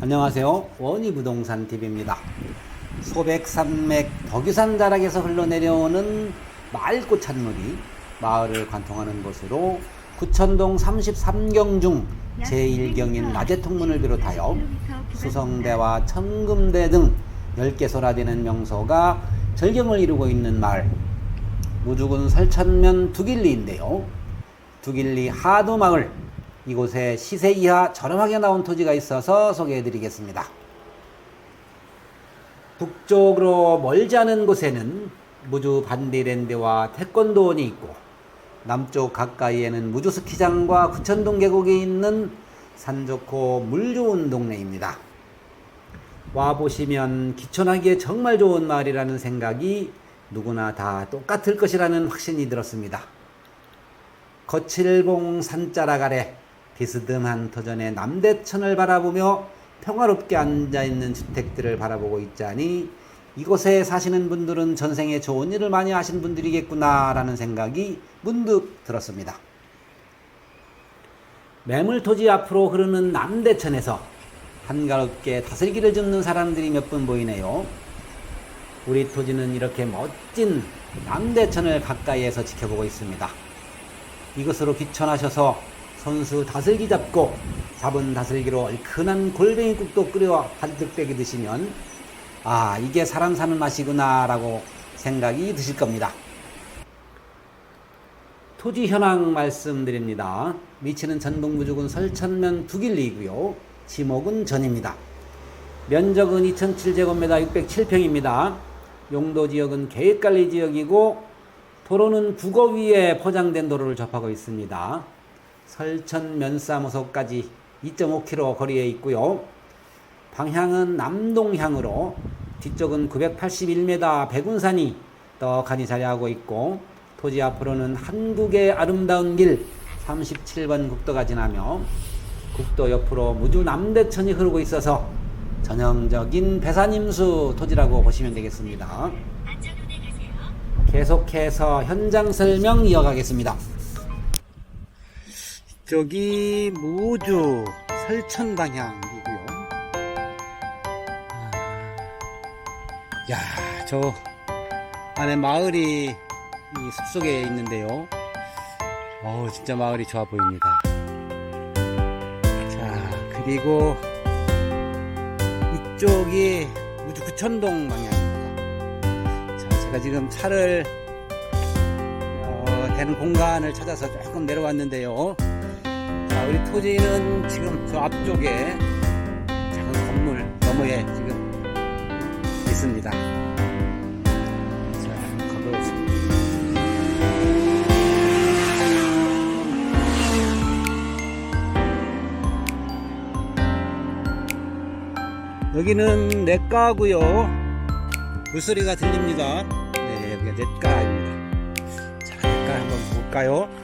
안녕하세요. 원희부동산 TV입니다. 소백산맥 덕유산 자락에서 흘러내려오는 맑고 찬물이 마을을 관통하는 곳으로 구천동 33경 중 제1경인 낮의통문을 비롯하여 수성대와 천금대 등 10개소나 되는 명소가 절경을 이루고 있는 마을 무주군 설천면 두길리인데요. 두길리 하도마을 이곳에 시세 이하 저렴하게 나온 토지가 있어서 소개해 드리겠습니다. 북쪽으로 멀지 않은 곳에는 무주 반디랜드와 태권도원이 있고 남쪽 가까이에는 무주 스키장과 구천동 계곡이 있는 산 좋고 물 좋은 동네입니다. 와 보시면 기촌하기에 정말 좋은 마을이라는 생각이 누구나 다 똑같을 것이라는 확신이 들었습니다. 거칠봉 산자락 아래 비스듬한 터전의 남대천을 바라보며 평화롭게 앉아있는 주택들을 바라보고 있자니 이곳에 사시는 분들은 전생에 좋은 일을 많이 하신 분들이겠구나라는 생각이 문득 들었습니다. 매물토지 앞으로 흐르는 남대천에서 한가롭게 다슬기를 줍는 사람들이 몇 분 보이네요. 우리 토지는 이렇게 멋진 남대천을 가까이에서 지켜보고 있습니다. 이것으로 귀천하셔서 손수 다슬기 잡고 잡은 다슬기로 얼큰한 골뱅이국도 끓여 한득백이 드시면 아 이게 사람 사는 맛이구나 라고 생각이 드실 겁니다. 토지 현황 말씀드립니다. 위치는 전북무주군 설천면 두길리이고요. 지목은 전입니다. 면적은 2,007제곱미터 607평입니다. 용도 지역은 계획관리 지역이고 도로는 국어 위에 포장된 도로를 접하고 있습니다. 설천 면사무소까지 2.5km 거리에 있고요. 방향은 남동향으로 뒤쪽은 981m 백운산이 떡하니 자리하고 있고 토지 앞으로는 한국의 아름다운 길 37번 국도가 지나며 국도 옆으로 무주 남대천이 흐르고 있어서 전형적인 배산임수 토지라고 보시면 되겠습니다. 계속해서 현장 설명 이어가겠습니다. 저기 무주 설천 방향이고요. 아, 야, 저 안에 마을이 이 숲속에 있는데요. 어우, 진짜 마을이 좋아 보입니다. 자, 그리고 이쪽이 무주 구천동 방향입니다. 자, 제가 지금 차를 어, 되는 공간을 찾아서 조금 내려왔는데요. 자, 우리 토지는 지금 저 앞쪽에 작은 건물 너머에 지금 있습니다. 여기는 냇가고요. 물소리가 들립니다. 네, 여기가 냇가입니다. 자, 냇가 한번 볼까요?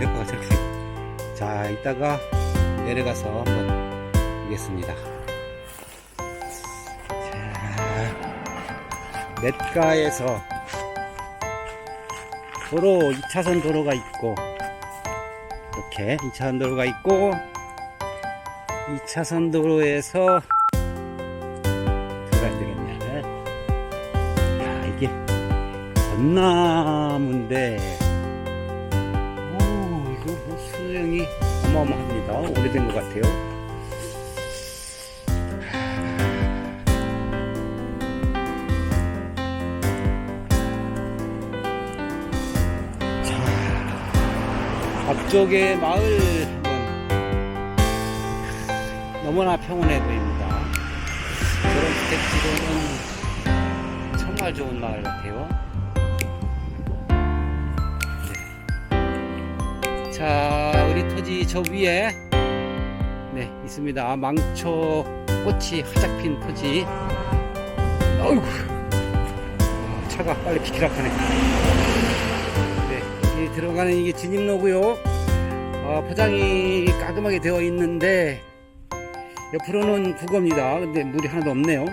네, 어우, 냇가가 저렇게. 자, 이따가 내려가서 한번 보겠습니다. 자, 냇가에서 도로 2차선 도로가 있고 이렇게 2차선 도로가 있고 2차선 도로에서 들어가야 되겠네 야 이게 전나무인데 수령이 어마어마합니다 오래된 것 같아요 앞쪽의 마을은 너무나 평온해 보입니다. 저런 주택지로는 정말 좋은 마을 같아요. 네. 자, 토지 저 위에 네 있습니다. 망초 꽃이 화작 핀 토지. 어이구, 차가 빨리 비키라 하네. 네, 들어가는 이게 진입로고요. 어, 포장이 깔끔하게 되어 있는데 옆으로는 국어입니다. 근데 물이 하나도 없네요.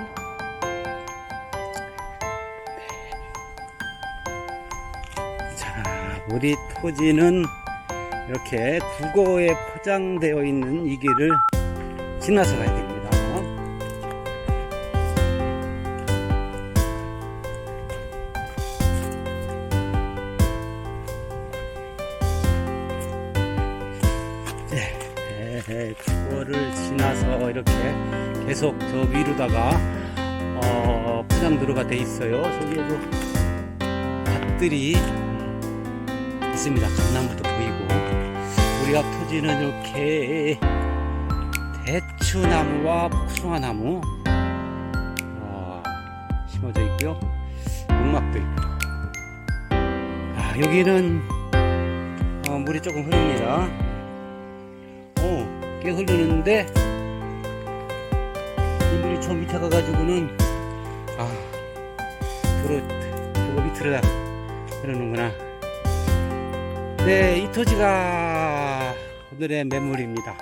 우리 토지는 이렇게 국어에 포장되어 있는 이 길을 지나서 가야 됩니다. 네, 네, 국어를 지나서 이렇게 계속 저 위로다가 어, 포장 들어가 돼 있어요. 저기에도 밭들이 있습니다. 감나무도 보이고 우리 앞 토지는 이렇게 대추나무와 복숭아나무 어, 심어져 있고요. 농막도 있고 아, 여기는 어, 물이 조금 흐릅니다. 오, 꽤 흐르는데 이 물이 저 밑에 가가지고는 아, 도로 도로 밑으로 다 흐르는구나. 네, 이 토지가 오늘의 매물입니다.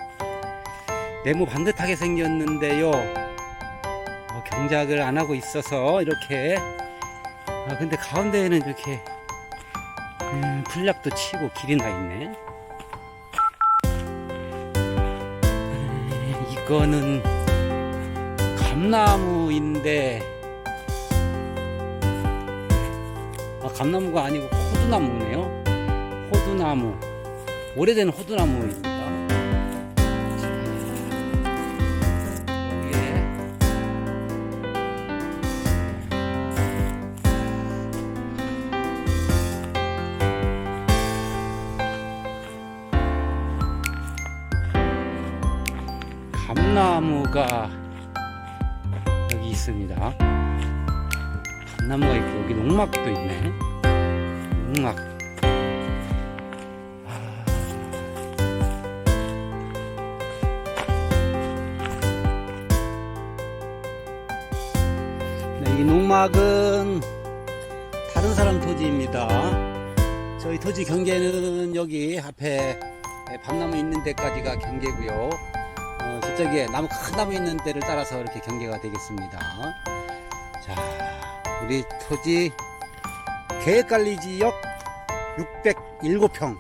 네모 반듯하게 생겼는데요. 어, 경작을 안 하고 있어서 이렇게. 아, 근데 가운데에는 이렇게 음, 풀약도 치고 길이 나 있네. 아, 이거는 감나무인데 아, 감나무가 아니고 호두나무네요. 호두나무 오래된 호두나무입니다. 감나무가 여기 있습니다. 감나무가 있고 여기 농막도 있네. 농막. 농막은 다른 사람 토지입니다. 저희 토지 경계는 여기 앞에 밤나무 있는 데까지가 경계고요. 어, 저쪽에 나무 큰 나무 있는 데를 따라서 이렇게 경계가 되겠습니다. 자, 우리 토지 계획관리 지역 607평.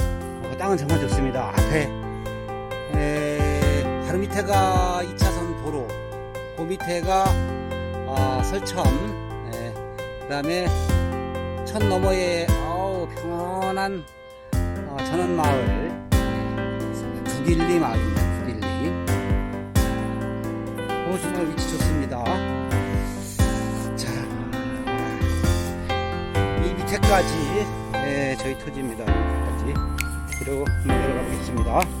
어, 땅은 정말 좋습니다. 앞에 에, 바로 밑에가 2차선 도로, 그 밑에가 아, 설천, 예, 그 다음에 천 너머에 아우 평온한 어, 전원마을, 예, 북일리 마을입니다. 북일리. 오, 정말 위치 좋습니다. 자, 이 밑에까지 예, 저희 토지입니다. 여기까지. 뒤로 한번 내려가 보겠습니다.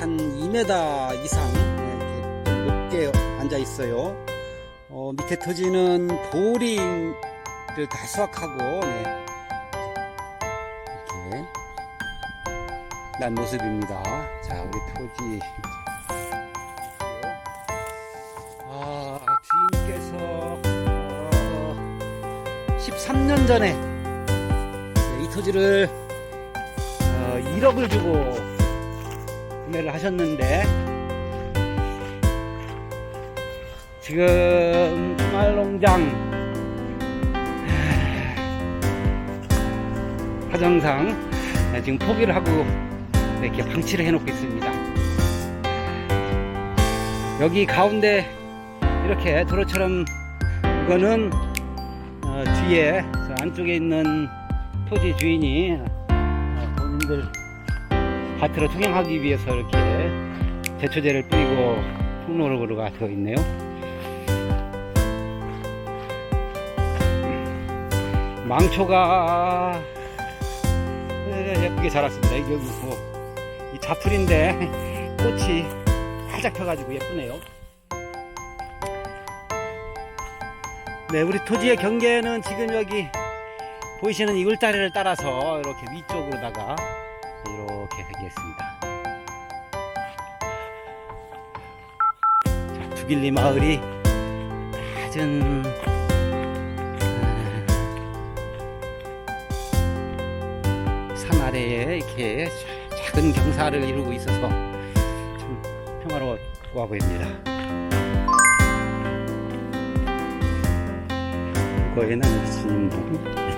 한 2m 이상 네, 높게 앉아 있어요. 어, 밑에 토지는 보리를 다 수확하고 네. 이렇게 난 모습입니다. 자, 우리 토지. 아, 주인께서 어, 13년 전에 네, 이 토지를 어, 1억을 주고 구매를 하셨는데 지금 주말농장 사정상 네, 지금 포기를 하고 이렇게 방치를 해놓고 있습니다. 여기 가운데 이렇게 도로처럼 이거는 어, 뒤에 저 안쪽에 있는 토지 주인이 어, 본인들 밭으로 투경하기 위해서 이렇게 제초제를 뿌리고 풍로로가 되어 있네요. 망초가 예, 예쁘게 자랐습니다. 이게 뭐, 이 자풀인데 꽃이 활짝 펴가지고 예쁘네요. 네, 우리 토지의 경계는 지금 여기 보이시는 이 울다리를 따라서 이렇게 위쪽으로다가 이렇게 되겠습니다. 자, 두길리 마을이 잦은 아, 산 아래에 이렇게 작은 경사를 이루고 있어서 참 평화로워 보입니다. 거기는 신동